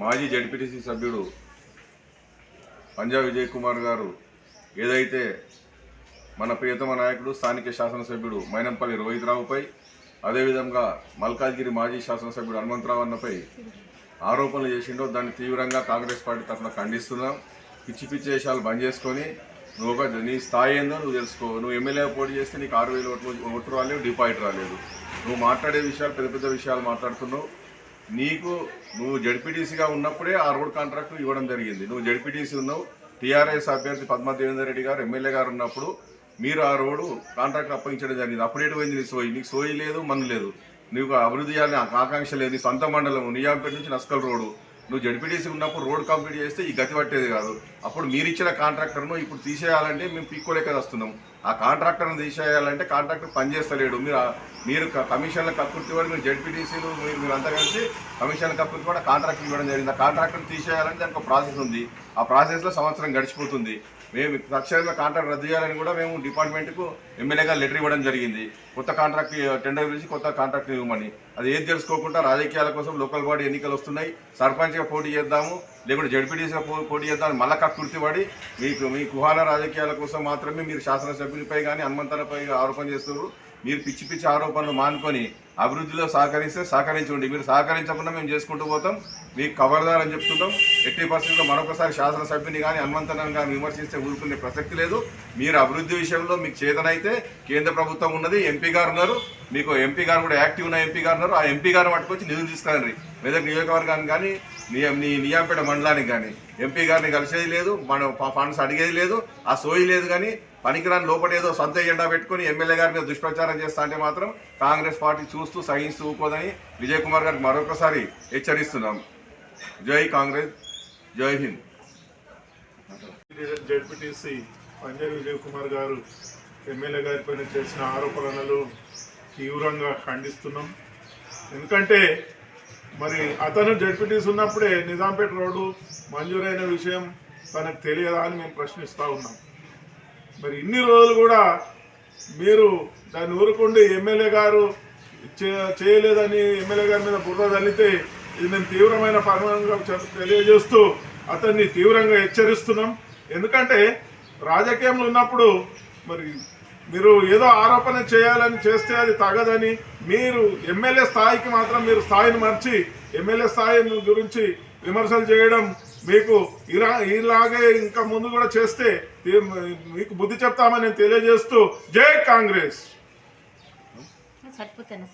మాజీ జడ్పీటీసీ సభ్యుడు పంజాబ్ విజయ్ కుమార్ గారు ఏదైతే మన ప్రియతమ నాయకుడు స్థానిక శాసనసభ్యుడు మైనంపల్లి రోహిత్ రావుపై అదేవిధంగా మల్కాజ్గిరి మాజీ శాసనసభ్యుడు హనుమంతరావు అన్నపై ఆరోపణలు చేసిండో దాన్ని తీవ్రంగా కాంగ్రెస్ పార్టీ తరఫున ఖండిస్తున్నాం. పిచ్చి పిచ్చి వేషాలు బంద్ చేసుకొని నువ్వు ఒక నీ స్థాయి ఏందో నువ్వు తెలుసుకో. నువ్వు ఎమ్మెల్యే పోటీ చేస్తే నీకు ఆరు వేలు ఓట్లు ఓట్లు రాలేదు డిపాజిట్ రాలేదు. నువ్వు మాట్లాడే విషయాలు పెద్ద పెద్ద విషయాలు మాట్లాడుతున్నావు. నీకు నువ్వు జడ్పీటీసీగా ఉన్నప్పుడే ఆ రోడ్ కాంట్రాక్ట్ ఇవ్వడం జరిగింది. నువ్వు జడ్పీటీసీ ఉన్నావు టీఆర్ఎస్ అభ్యర్థి పద్మా దేవేందర్ రెడ్డి గారు ఎమ్మెల్యే గారు ఉన్నప్పుడు మీరు ఆ రోడ్డు కాంట్రాక్ట్ అప్పగించడం జరిగింది. అప్డేట్ పోయింది నీ సోయి? నీకు సోయి లేదు మన్ను లేదు. నీకు అభివృద్ధి చేయాలని ఆకాంక్ష లేదు. నీ సొంత మండలం నిజాంపేట నుంచి నస్కల్ రోడ్డు. నువ్వు జడ్పీటీసీ ఉన్నప్పుడు రోడ్ కంప్లీట్ చేస్తే ఈ గతి పట్టేది కాదు. అప్పుడు మీరు ఇచ్చిన కాంట్రాక్టర్ను ఇప్పుడు తీసేయాలంటే మేము పీక్కోలేక వస్తున్నాం ఆ కాంట్రాక్టర్ను తీసేయాలంటే కాంట్రాక్టర్ పనిచేస్తలేడు మీరు మీరు క- కమిషన్ల కక్కుర్తి వాడు మీరు జడ్పీటీసీలు మీరు మీరు అంతా కలిసి కమిషన్ల కక్కుర్తి కూడా కాంట్రాక్ట్ ఇవ్వడం జరిగింది. ఆ కాంట్రాక్టర్ తీసేయాలంటే దానికి ఒక ప్రాసెస్ ఉంది. ఆ ప్రాసెస్లో సంవత్సరం గడిచిపోతుంది. మేము తక్షణమే కాంట్రాక్ట్ రద్దు చేయాలని కూడా మేము డిపార్ట్మెంట్కు ఎమ్మెల్యేగా లెటర్ ఇవ్వడం జరిగింది. కొత్త కాంట్రాక్ట్ టెండర్ పిలిచి కొత్త కాంట్రాక్ట్ ఇవ్వమని. అది ఏం తెలుసుకోకుండా రాజకీయాల కోసం లోకల్ బాడీ ఎన్నికలు వస్తున్నాయి. సర్పంచ్గా పోటీ చేద్దాము లేకుంటే జడ్పీటీసీగా పో పోటీ చేద్దాం మళ్ళా కక్కుర్తి పడి మీకు మీ కుహాల రాజకీయాల కోసం మాత్రమే మీరు శాసనసభ్యులపై కానీ హనుమంతలపై ఆరోపణ చేస్తున్నారు. మీరు పిచ్చి పిచ్చి ఆరోపణలు మానుకొని అభివృద్ధిలో సహకరిస్తే సహకరించండి మీరు సహకరించకుండా మేము చేసుకుంటూ పోతాం. మీకు కవర్దార్ అని చెప్తుంటాం. ఎట్టి పరిస్థితుల్లో మరొకసారి శాసనసభ్యుని కానీ హనుమంతనాన్ని కానీ విమర్శిస్తే ఊరుకునే ప్రసక్తి లేదు. మీరు అభివృద్ధి విషయంలో మీకు చేతనైతే కేంద్ర ప్రభుత్వం ఉన్నది. ఎంపీ గారు ఉన్నారు. మీకు ఎంపీ గారు కూడా యాక్టివ్ ఉన్న ఎంపీ గారు ఉన్నారు. ఆ ఎంపీ గారు పట్టుకొచ్చి నిధులు తీసుకురండి. మెదక్ నియోజకవర్గానికి కానీ నీ- నీ మండలానికి కానీ ఎంపీ గారిని కలిసేది లేదు. మన ఫండ్స్ అడిగేది లేదు. ఆ సోయి లేదు కానీ పనికిరాని లోపల ఏదో సొంత ఎజెండా పెట్టుకుని ఎమ్మెల్యే గారి మీద దుష్ప్రచారం చేస్తా అంటే మాత్రం కాంగ్రెస్ పార్టీ చూస్తూ సహిస్తూ ఊకోదని విజయ్ కుమార్ గారికి మరొకసారి హెచ్చరిస్తున్నాం. జై కాంగ్రెస్ జై హింద్. జడ్పీటీసీ పంజాబ్ విజయ్ కుమార్ గారు ఎమ్మెల్యే గారి పైన చేసిన ఆరోపణలు తీవ్రంగా ఖండిస్తున్నాం. ఎందుకంటే మరి అతను జడ్పీటీసీ ఉన్నప్పుడే నిజాంపేట రోడ్డు మంజూరైన విషయం తనకు తెలియదా అని మేము ప్రశ్నిస్తూ ఉన్నాం. మరి ఇన్ని రోజులు కూడా మీరు దాన్ని ఊరుకుండి. ఎమ్మెల్యే గారు చేయలేదని ఎమ్మెల్యే గారి మీద బుర్ర తల్లితే ఇది మేము తీవ్రమైన పరిమాణంగా తెలియజేస్తూ అతన్ని తీవ్రంగా హెచ్చరిస్తున్నాం. ఎందుకంటే రాజకీయంలో ఉన్నప్పుడు మరి మీరు ఏదో ఆరోపణ చేయాలని చేస్తే అది తగదని మీరు ఎమ్మెల్యే స్థాయికి మాత్రం మీరు స్థాయిని మర్చి ఎమ్మెల్యే స్థాయి గురించి విమర్శలు చేయడం మీకు ఇలా ఇలాగే ఇంకా ముందు కూడా చేస్తే మీకు బుద్ధి చెప్తామని నేను తెలియజేస్తూ జై కాంగ్రెస్. సరిపోతాను